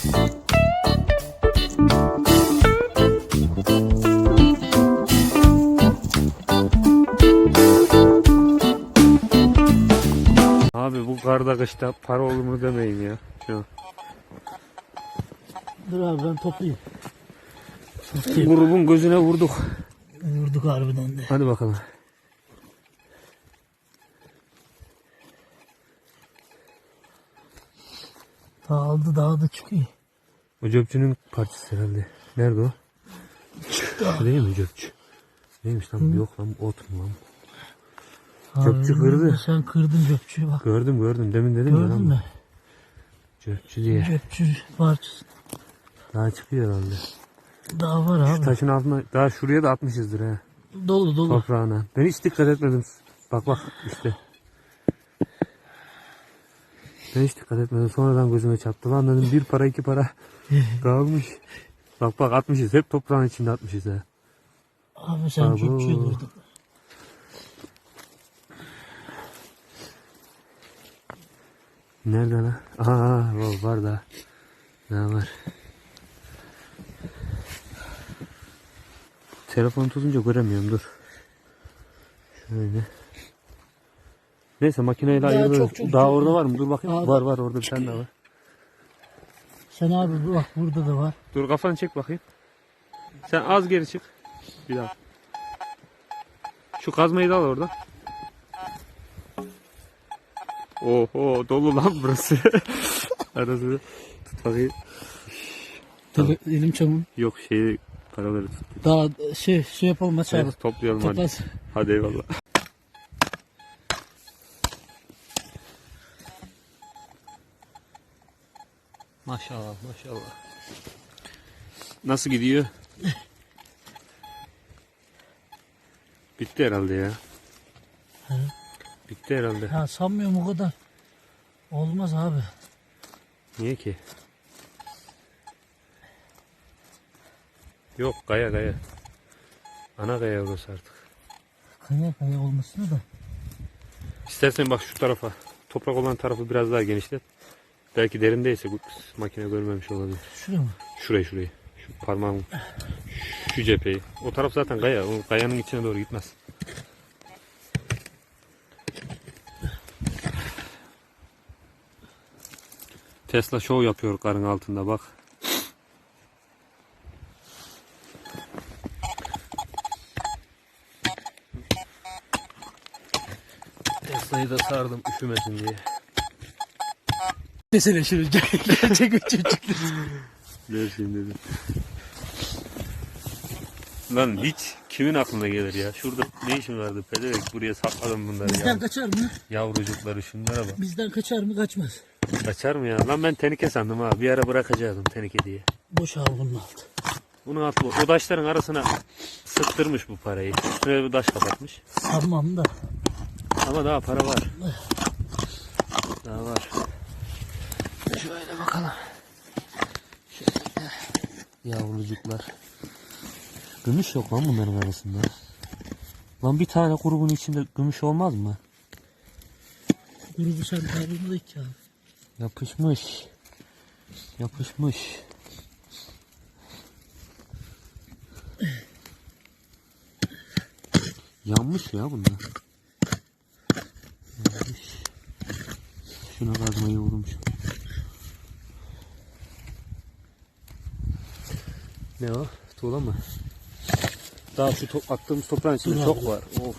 Abi bu karda kışta para olur mu demeyin ya. Şu. Dur abi ben toplayayım. Grubun gözüne vurduk. Vurduk harbiden de. Hadi bakalım. Dağıldı dağıldı çıkıyor. O cöpçünün parçası herhalde. Nerede o? Şu Değil mi cöpçü? Neymiş lan? Yok lan ot mu lan? Abi, kırdı. Sen kırdın çöpçüyü bak. Gördüm gördüm. Demin dedim ya Gördün lan. mü? Cöpçü diye. Çöpçü parçası. Daha çıkıyor herhalde. Daha var Şu abi. taşın altına daha şuraya da atmışızdır ha. Dolu dolu. Toprağına. Ben hiç dikkat etmedim. Bak bak işte. Ben hiç dikkat etmedim. Sonradan gözüme çarptı. Lan dedim bir para iki para kalmış. Bak bak atmışız. Hep toprağın içinde atmışız ha. Abi sen Abo. çöpçüyü kırdın. Nerede lan? Aa var, var da. Ne var? Telefonu tutunca göremiyorum dur. Şöyle. Neyse makineyle Daha ayırırız. çok, çok, Daha çok. orada var mı? Dur bakayım. Daha- var var orada bir tane daha var. Sen abi bak burada da var. Dur kafanı çek bakayım. Sen az geri çık. Bir daha. Şu kazmayı da al orada. Oho dolu lan burası. Arası. Tut bakayım. Tabii elim çamur. Yok şey paraları tut. Daha şey şey yapalım maç abi. Toplayalım hadi. Toplas. Hadi eyvallah. Maşallah maşallah. Nasıl gidiyor? Bitti herhalde ya. He. Bitti herhalde. Ha sanmıyorum o kadar. Olmaz abi. Niye ki? Yok gaya gaya. Ana gaya orası artık. Kaya kaya olmasına da. İstersen bak şu tarafa. Toprak olan tarafı biraz daha genişlet. Belki derindeyse bu makine görmemiş olabilir. Şuraya mı? Şurayı şurayı. Şu parmağım. Şu cepheyi. O taraf zaten gaya. O gayanın içine doğru gitmez. Tesla şov yapıyor karın altında bak. Tesla'yı da sardım üşümesin diye. Desene şunu gerçek. Ver şimdi dedim. Lan hiç kimin aklına gelir ya? Şurada ne işin vardı pedevenk buraya sakladım bunları Bizden ya. kaçar mı? Yavrucukları şunlara bak. Bizden kaçar mı kaçmaz. Kaçar mı ya? Lan ben tenike sandım ha. Bir ara bırakacaktım tenike diye. Boş abi bunun altı. Bunu atlı. O taşların arasına sıktırmış bu parayı. Şuraya bir taş kapatmış. Sanmam da. Ama daha para var. Daha var. Şöyle bakalım. Yavrucuklar. Gümüş yok lan bunların arasında. Lan bir tane grubun içinde gümüş olmaz mı? Grubu sen kaldırmadık ki abi. Yapışmış. Yapışmış. Yanmış ya bunlar. Yanmış. Şuna kazmayı vurmuş. Ne o? Tuğla mı? Daha şu to attığımız toprağın içinde çok var. Of.